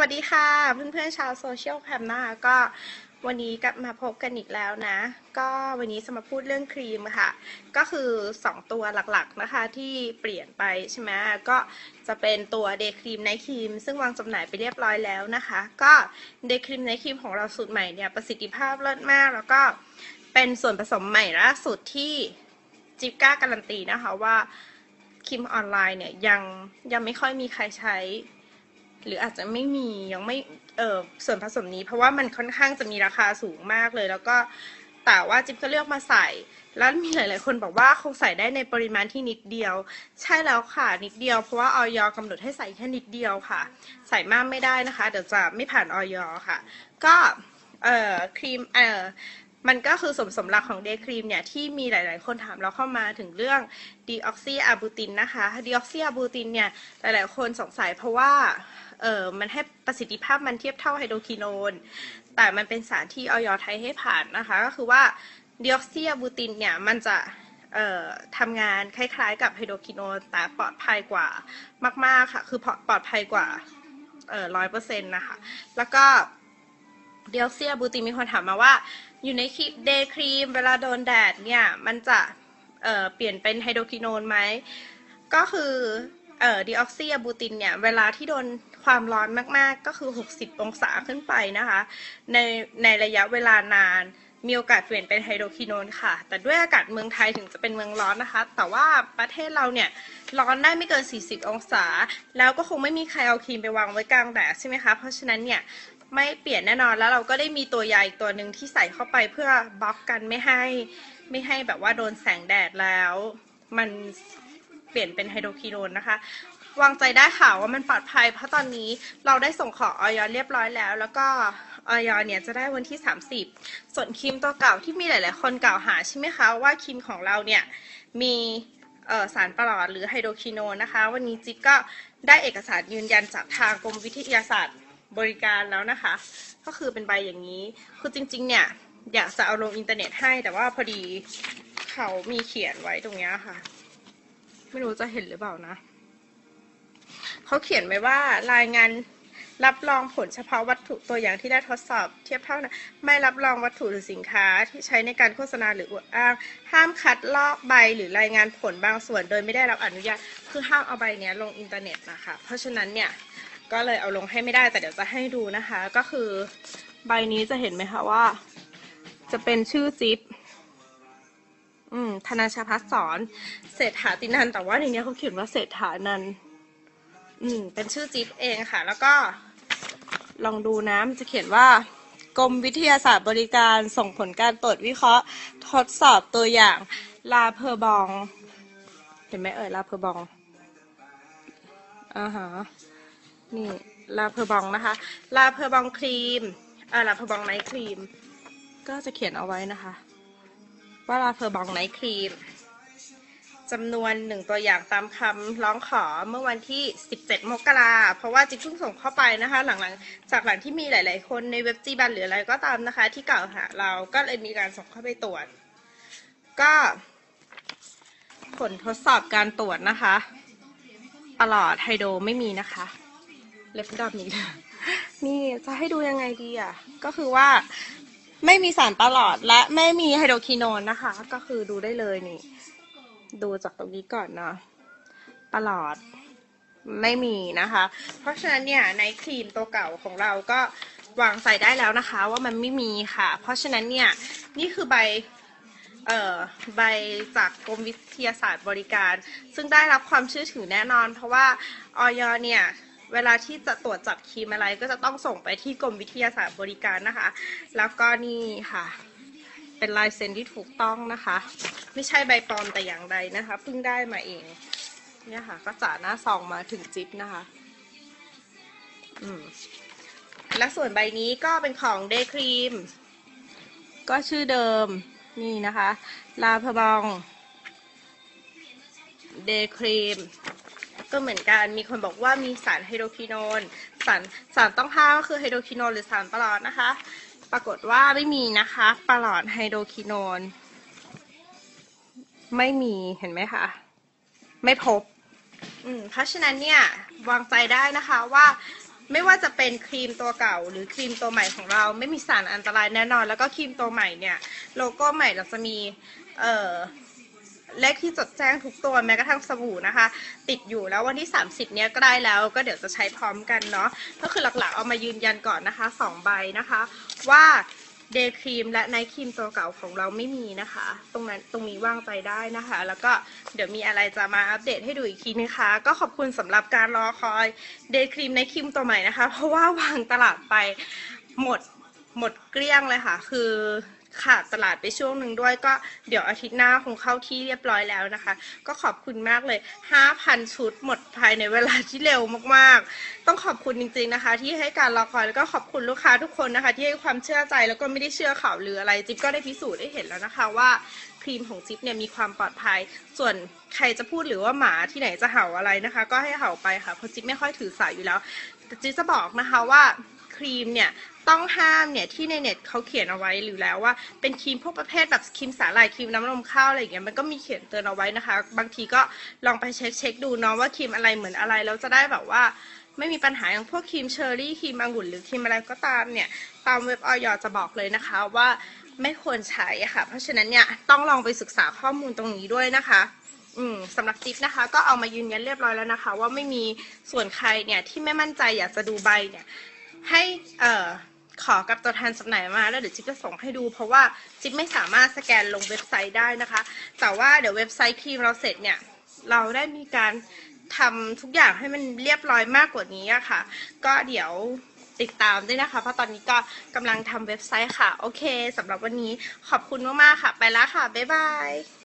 วัสดีค่ะ เพื่อนๆชาวโซเชียลแคมนะคะก็วันนี้กลับมาพบกันอีกแล้วนะ ก็วันนี้จะมาพูดเรื่องครีมค่ะ ก็คือ 2 ตัวหลักๆนะคะที่เปลี่ยนไปใช่ไหมก็จะเป็นตัวเดย์ครีมไนท์ครีม ซึ่งวางจำหน่ายไปเรียบร้อยแล้วนะคะ ก็เดย์ครีมไนท์ครีมของเราสูตรใหม่เนี่ยประสิทธิภาพเลิศมาก แล้วก็เป็นส่วนผสมใหม่ล่าสุดที่จิ๊บก้าการันตีนะคะว่าครีมออนไลน์เนี่ยยังยังไม่ค่อยมีใครใช้ หรืออาจจะไม่มียังไม่เออส่วนผสมนี้ เพราะว่ามันค่อนข้างจะมีราคาสูงมากเลย แล้วก็แต่ว่าจิ๊บก็เลือกมาใส่ แล้วมีหลาย ๆ คนบอกว่าคงใส่ได้ในปริมาณที่นิดเดียว ใช่แล้วค่ะนิดเดียวเพราะว่าออยกำหนดให้ใส่แค่นิดเดียวค่ะ ใส่มากไม่ได้นะคะ เดี๋ยวจะไม่ผ่านออยค่ะ ก็เอ่อครีมเอ่อ มันก็คือสมสมหลักของเดย์ครีมเนี่ยที่มีหลาย ๆ คนถามเราเข้ามาถึงเรื่องดีออกซิอาบูตินนะคะดีออกซิอาบูตินเนี่ยหลาย ๆ คนสงสัยเพราะว่าเออมันให้ประสิทธิภาพมันเทียบเท่าไฮโดรคิโนน แต่มันเป็นสารที่ออยไทยให้ผ่านนะคะ ก็คือว่าดีออกซิอาบูตินเนี่ยมันจะเอ่อทำงานคล้ายๆ กับไฮโดรคิโนนแต่ปลอดภัยกว่ามาก ๆ ค่ะ คือปลอดภัยกว่าเออร้อยเปอร์เซ็นต์นะคะ แล้วก็ เดีออกซิอาบูตินมีคนถามมาว่า อยู่ในครีมเดย์ครีมเวลาโดนแดดเนี่ย มันจะเเปลี่ยนเป็นไฮโดรคิโนนไหม ก็คือเอ่อดีออกซิอะบูตินเนี่ย เวลาที่โดนความร้อนมาก ๆ ก็คือ 60 องศาขึ้นไปนะคะ ในในระยะเวลานาน มีโอกาสเปลี่ยนเป็นไฮโดรคิโนนค่ะ แต่ด้วยอากาศเมืองไทยถึงจะเป็นเมืองร้อนนะคะ แต่ว่าประเทศเราเนี่ย ร้อนได้ไม่เกิน 40 องศา แล้วก็คงไม่มีใครเอาครีมไปวางไว้กลางแดดใช่ไหมคะ เพราะฉะนั้นเนี่ย ไม่เปลี่ยนแน่นอนแล้วเราก็ได้มีตัวยาอีกตัวหนึ่งที่ใส่เข้าไปเพื่อบล็อกกันไม่ให้ ไม่ให้แบบว่าโดนแสงแดดแล้ว มันเปลี่ยนเป็นไฮโดรคิโนนนะคะวางใจได้ค่ะว่ามันปลอดภัย เพราะตอนนี้เราได้ส่งขอออยเรียบร้อยแล้ว แล้วก็ออยเนี่ยจะได้วันที่ 30 ส่วนครีมตัวเก่าที่มีหลาย ๆ คนกล่าวหาใช่ไหมคะว่าครีมของเราเนี่ยมีสารประหลอดหรือไฮโดรคิโนนนะคะ วันนี้จิ๊บก็ได้เอกสารยืนยันจากทางกรมวิทยาศาสตร์ บริการแล้วนะคะ ก็คือเป็นใบอย่างนี้ คือจริง ๆ เนี่ย อยากจะเอาลงอินเทอร์เน็ตให้แต่ว่าพอดีเขามีเขียนไว้ตรงนี้ค่ะ ไม่รู้จะเห็นหรือเปล่านะ เขาเขียนไว้ว่ารายงานรับรองผลเฉพาะวัตถุตัวอย่างที่ได้ทดสอบเทียบเท่านะไม่รับรองวัตถุหรือสินค้าที่ใช้ในการโฆษณาหรืออวดอ้าง ห้ามคัดลอกใบหรือรายงานผลบางส่วน โดยไม่ได้รับอนุญาต คือห้ามเอาใบนี้ลงอินเทอร์เน็ตนะคะ เพราะฉะนั้นเนี่ย ก็เลยเอาลงให้ไม่ได้แต่เดี๋ยวจะให้ดูนะคะ ก็คือใบนี้จะเห็นไหมคะว่า จะเป็นชื่อจิ๊บอืมธนาชาพัฒสอนเศรษฐาตินันแต่ว่าในนี้เขาเขียนว่าเศรษฐานันอืมเป็นชื่อจิ๊บเองค่ะ แล้วก็ลองดูนะมันจะเขียนว่ากรมวิทยาศาสตร์บริการส่งผลการตรวจวิเคราะห์ ทดสอบตัวอย่างลาเพอร์บอง เห็นไหมเอ่ยลาเพอร์บองอ่าฮะ นี่ลาเพอร์บองนะคะ ลาเพอร์บองครีมอ่อลาเพอร์บองไนท์ครีม ก็จะเขียนเอาไว้นะคะ ว่าลาเพอร์บองไนท์ครีมจำนวนหนึ่งตัวอย่างตามคำร้องขอเมื่อวันที่ 17 มกราเพราะว่าจิ๊บเพิ่งส่งเข้าไปนะคะ หลังๆ จากหลังที่มีหลาย ๆ คนในเว็บจีบันหรืออะไรก็ตามนะคะ ที่กล่าวหาเราก็เลยมีการส่งเข้าไปตรวจ ก็ ผลทดสอบการตรวจนะคะ ตลอดไฮโดรไม่มีนะคะ เล็บดำนี้นี่จะให้ดูยังไงดีอะ ก็คือว่าไม่มีสารประหลอดและไม่มีไฮโดรคิโนนนะคะ ก็คือดูได้เลยนี่ ดูจากตรงนี้ก่อนเนาะประหลอดไม่มีนะคะ เพราะฉะนั้นเนี่ยในครีมตัวเก่าของเราก็วางใส่ได้แล้วนะคะ ว่ามันไม่มีค่ะ เพราะฉะนั้นเนี่ยนี่คือใบเอ่อใบจากกรมวิทยาศาสตร์บริการ ซึ่งได้รับความเชื่อถือแน่นอน เพราะว่าออยเนี่ย เวลาที่จะตรวจจับครีมอะไรก็จะต้องส่งไปที่กรมวิทยาศาสตร์บริการนะคะ แล้วก็นี่ค่ะ เป็นลายเซ็นที่ถูกต้องนะคะ ไม่ใช่ใบปลอมแต่อย่างใดนะคะเพิ่งได้มาเอง เนี่ยค่ะ ก็จ่าหน้าซองมาถึงจิ๊บนะคะ อืมและส่วนใบนี้ก็เป็นของเดย์ครีมก็ชื่อเดิมนี่นะคะ ลาพบองเดย์ครีม ก็เหมือนกัน มีคนบอกว่ามีสารไฮโดรคิโนน สารสารต้องห้ามก็คือไฮโดรคิโนนหรือสารประหลอดนะคะ ปรากฏว่าไม่มีนะคะประหลอดไฮโดรคิโนน ไม่มีเห็นไหมคะ ไม่พบ อืมเพราะฉะนั้นเนี่ยวางใจได้นะคะว่าไม่ว่าจะเป็นครีมตัวเก่าหรือครีมตัวใหม่ของเรา ไม่มีสารอันตรายแน่นอน แล้วก็ครีมตัวใหม่เนี่ย โลโก้ใหม่เราจะมี เอ่อ เลขที่จดแจ้งทุกตัวแม้กระทั่งสบู่นะคะ ติดอยู่แล้ววันที่ 30 เนี้ยก็ได้แล้วก็เดี๋ยวจะใช้พร้อมกันเนาะก็คือหลักๆเอามายืนยันก่อนนะคะสองใบนะคะ ว่าเดย์ครีมและไนท์ครีมตัวเก่าของเราไม่มีนะคะ ตรงนั้นตรงนี้ว่างใจได้นะคะ แล้วก็เดี๋ยวมีอะไรจะมาอัปเดตให้ดูอีกทีนะคะ ก็ขอบคุณสำหรับการรอคอยเดย์ครีมไนท์ครีมตัวใหม่นะคะ เพราะว่าวางตลาดไปหมดหมดเกลี้ยงเลยค่ะ คือ ขาดตลาดไปช่วงหนึ่งด้วยก็เดี๋ยวอาทิตย์หน้าคงเข้าที่เรียบร้อยแล้วนะคะ ก็ขอบคุณมากเลย 5,000 ชุดหมดภายในเวลาที่เร็วมากๆ ต้องขอบคุณจริง ๆนะคะ ที่ให้การรอคอยแล้วก็ขอบคุณลูกค้าทุกคนนะคะ ที่ให้ความเชื่อใจแล้วก็ไม่ได้เชื่อข่าวหรืออะไรจิ๊บก็ได้พิสูจน์ได้เห็นแล้วนะคะว่าครีมของจิ๊บเนี่ยมีความปลอดภัย ส่วนใครจะพูดหรือว่าหมาที่ไหนจะเห่าอะไรนะคะ ก็ให้เห่าไปค่ะเพราะจิ๊บไม่ค่อยถือสายอยู่แล้วแต่จิ๊บจะบอกนะคะว่า ครีมเนี่ยต้องห้ามเนี่ยที่ในเน็ตเขาเขียนเอาไว้หรือแล้วว่าเป็นครีมพวกประเภทแบบครีมสาหร่ายครีมน้ำนมข้าวอะไรอย่างเงี้ยมันก็มีเขียนเตือนเอาไว้นะคะ บางทีก็ลองไปเช็คเช็คดูเนาะว่าครีมอะไรเหมือนอะไรแล้วจะได้แบบว่าไม่มีปัญหาอย่างพวกครีมเชอร์รี่ครีมองุ่นหรือครีมอะไรก็ตามเนี่ยตามเว็บออยจะบอกเลยนะคะว่าไม่ควรใช้ะค่ะ เพราะฉะนั้นเนี่ยต้องลองไปศึกษาข้อมูลตรงนี้ด้วยนะคะสำหรับจิ๊บนะคะ ก็เอามายืนยันเรียบร้อยแล้วนะคะ ว่าไม่มีส่วนใครเนี่ยที่ไม่มั่นใจอยากจะดูใบเนี่ย ให้เอ่อขอกับตัวแทนจำหน่ายมาแล้วเดี๋ยวจิ๊บจะส่งให้ดู เพราะว่าจิ๊บไม่สามารถสแกนลงเว็บไซต์ได้นะคะ แต่ว่าเดี๋ยวเว็บไซต์ครีมเราเสร็จเนี่ยเราได้มีการทำทุกอย่างให้มันเรียบร้อยมากกว่านี้อะค่ะ ก็เดี๋ยวติดตามด้วยนะคะ เพราะตอนนี้ก็กำลังทำเว็บไซต์ค่ะ โอเคสำหรับวันนี้ขอบคุณมาก ๆ ค่ะ ไปแล้วค่ะ บ๊ายบาย